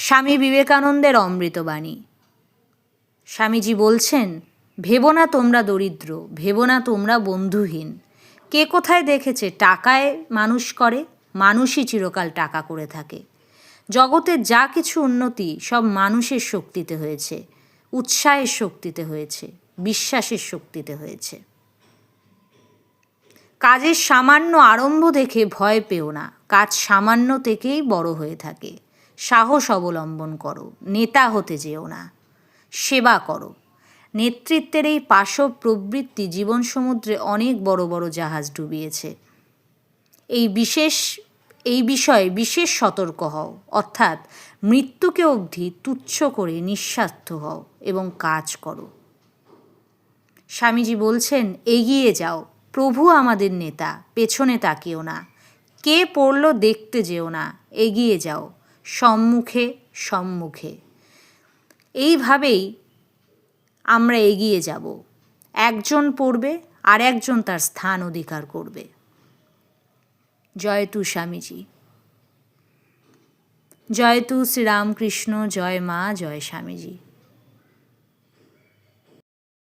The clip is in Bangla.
স্বামী বিবেকানন্দের অমৃতবাণী স্বামীজি বলছেন, ভেবো না তোমরা দরিদ্র, ভেবো না তোমরা বন্ধুহীন। কে কোথায় দেখেছে টাকায় মানুষ করে, মানুষই চিরকাল টাকা করে থাকে। জগতের যা কিছু উন্নতি, সব মানুষের শক্তিতে হয়েছে, উৎসাহের শক্তিতে হয়েছে, বিশ্বাসের শক্তিতে হয়েছে। কাজের সামান্য আরম্ভ দেখে ভয় পেও না, কাজ সামান্য থেকেই বড় হয়ে থাকে। সাহস অবলম্বন করো, নেতা হতে যেও না, সেবা করো। নেতৃত্বের এই পাশব প্রবৃত্তি জীবন সমুদ্রে অনেক বড় বড় জাহাজ ডুবিয়েছে। এই বিশেষ, এই বিষয়ে বিশেষ সতর্ক হও, অর্থাৎ মৃত্যুকে অবধি তুচ্ছ করে নিঃস্বার্থ হও এবং কাজ করো। স্বামীজি বলছেন, এগিয়ে যাও, প্রভু আমাদের নেতা, পেছনে তাকিও না, কে পড়ল দেখতে যেও না, এগিয়ে যাও। সম্মুখে সম্মুখে। এইভাবেই আমরা এগিয়ে যাব। একজন পড়বে আর একজন তার স্থান অধিকার করবে। জয়তু স্বামীজি। জয়তু শ্রীরামকৃষ্ণ, জয় মা, জয় স্বামীজি।